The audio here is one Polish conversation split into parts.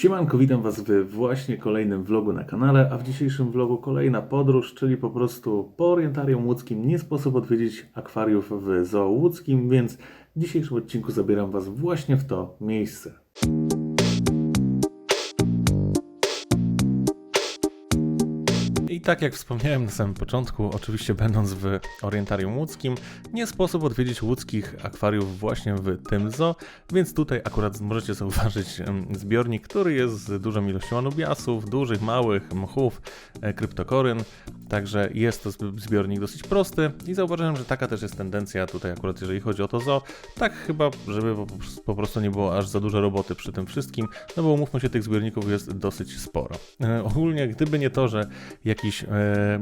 Siemanko, witam Was w właśnie kolejnym vlogu na kanale, a w dzisiejszym vlogu kolejna podróż, czyli po prostu po orientarium łódzkim nie sposób odwiedzić akwariów w zoo łódzkim, więc w dzisiejszym odcinku zabieram Was właśnie w to miejsce. I tak jak wspomniałem na samym początku, oczywiście będąc w Orientarium Łódzkim, nie sposób odwiedzić łódzkich akwariów właśnie w tym zoo, więc tutaj akurat możecie zauważyć zbiornik, który jest z dużą ilością anubiasów, dużych, małych, mchów, e, kryptokoryn, także jest to zb- zbiornik dosyć prosty i zauważyłem, że taka też jest tendencja tutaj akurat jeżeli chodzi o to zoo, tak chyba, żeby po, prostu nie było aż za dużo roboty przy tym wszystkim, no bo umówmy się, tych zbiorników jest dosyć sporo. E, ogólnie, gdyby nie to, że jakiś e,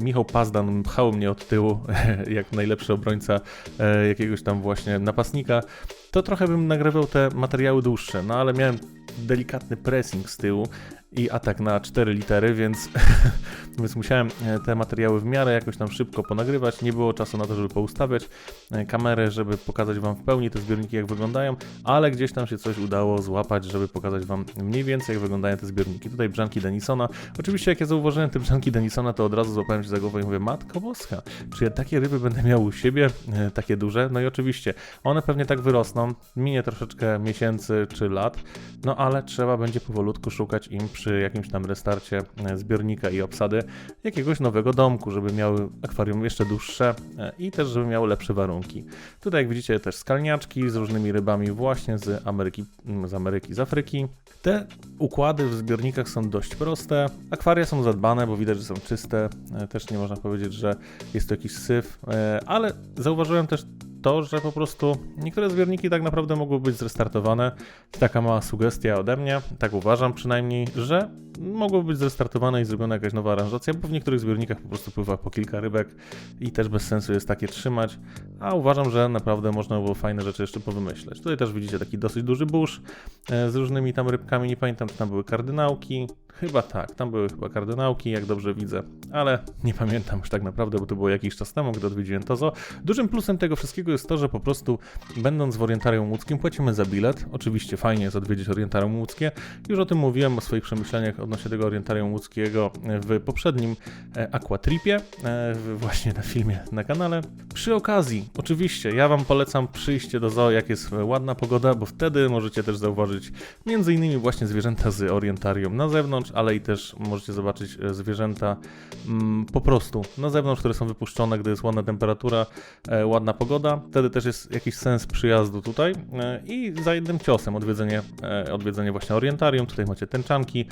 Michał Pazdan pchał mnie od tyłu, jak najlepszy obrońca e, jakiegoś tam właśnie napastnika, to trochę bym nagrywał te materiały dłuższe, no ale miałem delikatny pressing z tyłu i atak na 4 litery, więc, więc musiałem e, te materiały w miarę jakoś tam szybko ponagrywać. Nie było czasu na to, żeby poustawiać e, kamerę, żeby pokazać Wam w pełni te zbiorniki, jak wyglądają, ale gdzieś tam się coś udało złapać, żeby pokazać Wam mniej więcej, jak wyglądają te zbiorniki. Tutaj brzanki Denisona. Oczywiście, jak ja zauważyłem te brzanki Denisona, to od razu złapałem się za głowę i mówię, matko boska, czy ja takie ryby będę miał u siebie, e, takie duże? No i oczywiście, one pewnie tak wyrosną, minie troszeczkę miesięcy czy lat, no ale trzeba będzie powolutku szukać im przy jakimś tam restarcie e, zbiornika i obsady jakiegoś nowego domku, żeby miały akwarium jeszcze dłuższe e, i też żeby miały lepsze warunki. Tutaj jak widzicie też skalniaczki z różnymi rybami właśnie z Ameryki, mm, z Ameryki, z Afryki. Te układy w zbiornikach są dość proste. Akwaria są zadbane, bo widać, że są czyste. E, Też nie można powiedzieć, że jest to jakiś syf, ale zauważyłem też to, że po prostu niektóre zbiorniki tak naprawdę mogły być zrestartowane. Taka mała sugestia ode mnie, tak uważam przynajmniej, że mogły być zrestartowane i zrobiona jakaś nowa aranżacja, bo w niektórych zbiornikach po prostu pływa po kilka rybek i też bez sensu jest takie trzymać, a uważam, że naprawdę można było fajne rzeczy jeszcze powymyśleć. Tutaj też widzicie taki dosyć duży burz e, z różnymi tam rybkami, nie pamiętam czy tam były kardynałki, Chyba tak, tam były chyba kardynałki, jak dobrze widzę, ale nie pamiętam już tak naprawdę, bo to było jakiś czas temu, gdy odwiedziłem to zoo. Dużym plusem tego wszystkiego jest to, że po prostu będąc w Orientarium Łódzkim płacimy za bilet. Oczywiście fajnie jest odwiedzić Orientarium Łódzkie. Już o tym mówiłem, o swoich przemyśleniach odnośnie tego Orientarium Łódzkiego w poprzednim e, Aquatripie, e, właśnie na filmie na kanale. Przy okazji, oczywiście, ja Wam polecam przyjście do zoo, jak jest ładna pogoda, bo wtedy możecie też zauważyć innymi właśnie zwierzęta z Orientarium na zewnątrz, ale i też możecie zobaczyć e, zwierzęta mm, po prostu na zewnątrz, które są wypuszczone, gdy jest ładna temperatura, e, ładna pogoda. Wtedy też jest jakiś sens przyjazdu tutaj e, i za jednym ciosem odwiedzenie, odwiedzenie właśnie Orientarium. Tutaj macie tęczanki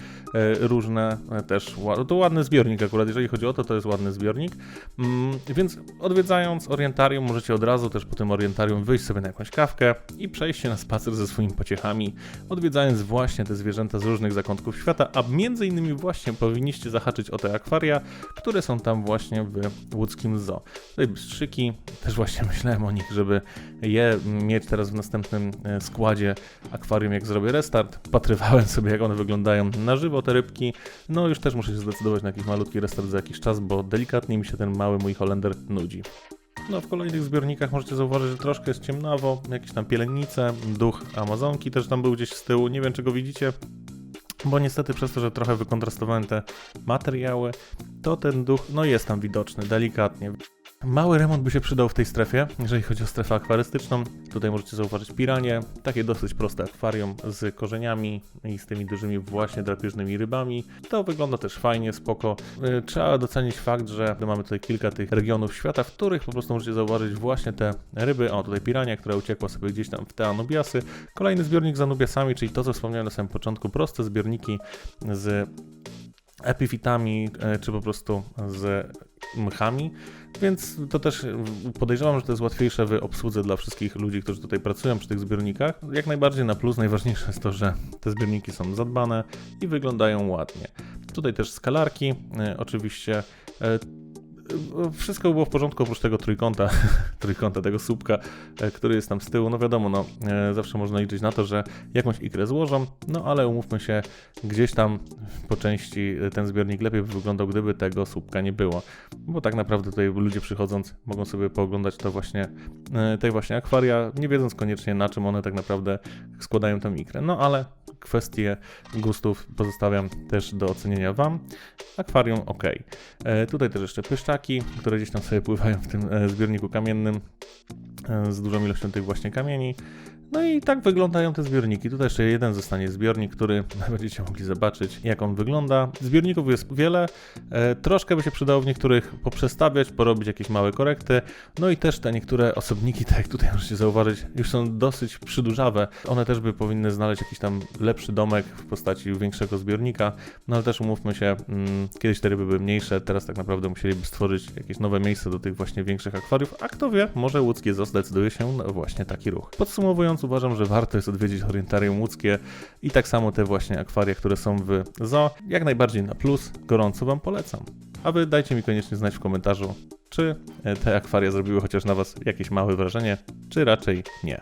różne, też to ładny zbiornik akurat, jeżeli chodzi o to, to jest ładny zbiornik. Mm, więc odwiedzając Orientarium możecie od razu też po tym Orientarium wyjść sobie na jakąś kawkę i przejść się na spacer ze swoimi pociechami, odwiedzając właśnie te zwierzęta z różnych zakątków świata, a między innymi właśnie powinniście zahaczyć o te akwaria, które są tam właśnie w łódzkim zoo. Tutaj bystrzyki, też właśnie myślałem o nich, żeby je mieć teraz w następnym e, składzie akwarium, jak zrobię restart. Patrywałem sobie, jak one wyglądają na żywo, te rybki. No już też muszę się zdecydować na jakiś malutki restart za jakiś czas, bo delikatnie mi się ten mały mój Holender nudzi. No, w kolejnych zbiornikach możecie zauważyć, że troszkę jest ciemnawo, jakieś tam pielenice, duch Amazonki też tam był gdzieś z tyłu, nie wiem czy go widzicie, bo niestety przez to, że trochę wykontrastowałem te materiały, to ten duch, no jest tam widoczny, delikatnie. Mały remont by się przydał w tej strefie, jeżeli chodzi o strefę akwarystyczną. Tutaj możecie zauważyć piranie, takie dosyć proste akwarium z korzeniami i z tymi dużymi właśnie drapieżnymi rybami. To wygląda też fajnie, spoko. Yy, Trzeba docenić fakt, że mamy tutaj kilka tych regionów świata, w których po prostu możecie zauważyć właśnie te ryby. O, tutaj pirania, która uciekła sobie gdzieś tam w te anubiasy. Kolejny zbiornik z anubiasami, czyli to, co wspomniałem na samym początku, proste zbiorniki z epifitami, e, czy po prostu z mchami, więc to też e, podejrzewam, że to jest łatwiejsze w obsłudze dla wszystkich ludzi, którzy tutaj pracują przy tych zbiornikach. Jak najbardziej na plus najważniejsze jest to, że te zbiorniki są zadbane i wyglądają ładnie. Tutaj też skalarki, e, oczywiście. E, wszystko było w porządku oprócz tego trójkąta, trójkąta tego słupka, e, który jest tam z tyłu. No wiadomo, no e, zawsze można liczyć na to, że jakąś ikrę złożą, no ale umówmy się, gdzieś tam po części ten zbiornik lepiej by wyglądał, gdyby tego słupka nie było. Bo tak naprawdę tutaj ludzie przychodząc mogą sobie pooglądać to właśnie, e, te właśnie akwaria, nie wiedząc koniecznie na czym one tak naprawdę składają tę ikrę. No ale kwestie gustów pozostawiam też do ocenienia Wam. Akwarium ok. E, tutaj też jeszcze pyszczaki, które gdzieś tam sobie pływają w tym e, zbiorniku kamiennym e, z dużą ilością tych właśnie kamieni. No i tak wyglądają te zbiorniki. Tutaj jeszcze jeden zostanie zbiornik, który będziecie mogli zobaczyć, jak on wygląda. Zbiorników jest wiele. E, troszkę by się przydało w niektórych poprzestawiać, porobić jakieś małe korekty. No i też te niektóre osobniki, tak jak tutaj możecie zauważyć, już są dosyć przydłużawe. One też by powinny znaleźć jakiś tam lepszy domek w postaci większego zbiornika. No ale też umówmy się, mm, kiedyś te ryby były mniejsze, teraz tak naprawdę musieliby stworzyć jakieś nowe miejsce do tych właśnie większych akwariów. A kto wie, może łódzkie ZO zdecyduje się na właśnie taki ruch. Podsumowując, uważam, że warto jest odwiedzić orientarium łódzkie i tak samo te właśnie akwaria, które są w zoo. Jak najbardziej na plus, gorąco Wam polecam. A Wy dajcie mi koniecznie znać w komentarzu, czy e, te akwaria zrobiły chociaż na Was jakieś małe wrażenie, czy raczej nie.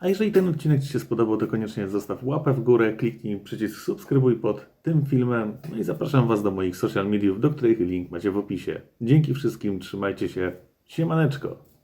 A jeżeli ten odcinek Ci się spodobał, to koniecznie zostaw łapę w górę, kliknij przycisk subskrybuj pod tym filmem, no i zapraszam Was do moich social mediów, do których link macie w opisie. Dzięki wszystkim, trzymajcie się, siemaneczko!